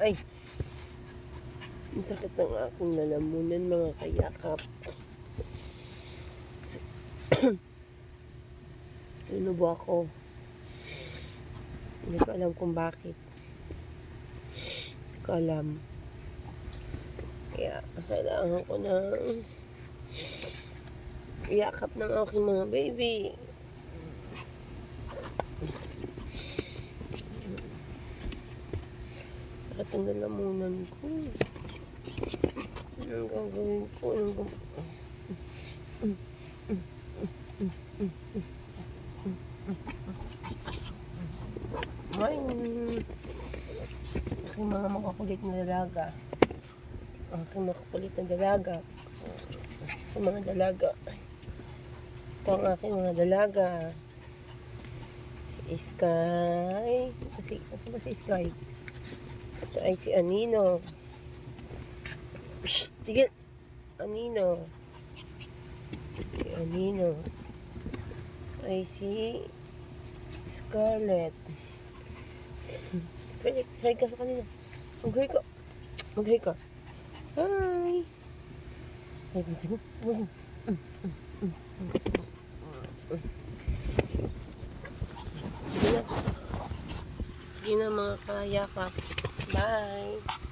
Ay! Ang sakit ng aking lalamunan, mga kayakap. Inubo ako. Hindi ko alam kung bakit. Hindi ko alam. Kaya, kailangan ko na iyakap ng aking mga baby. Sakit ang lalamunan ko. Anong gagawin ko? Anong gagawin Ay, aking mga makukulit na dalaga. Aking makukulit na dalaga. Aking mga dalaga. Ito ang aking mga dalaga. Si Sky. Kasi, nasa ba si Sky? Ito ay si Anino. Shh! Tigil! Anino. Si Anino. Ay si Scarlett. Scarlett, hi ka sa kanila. Mag-hi ka. Mag-hi ka. Hi! Hi, dito mo. Sige na. Sige na mga kayakap. Bye!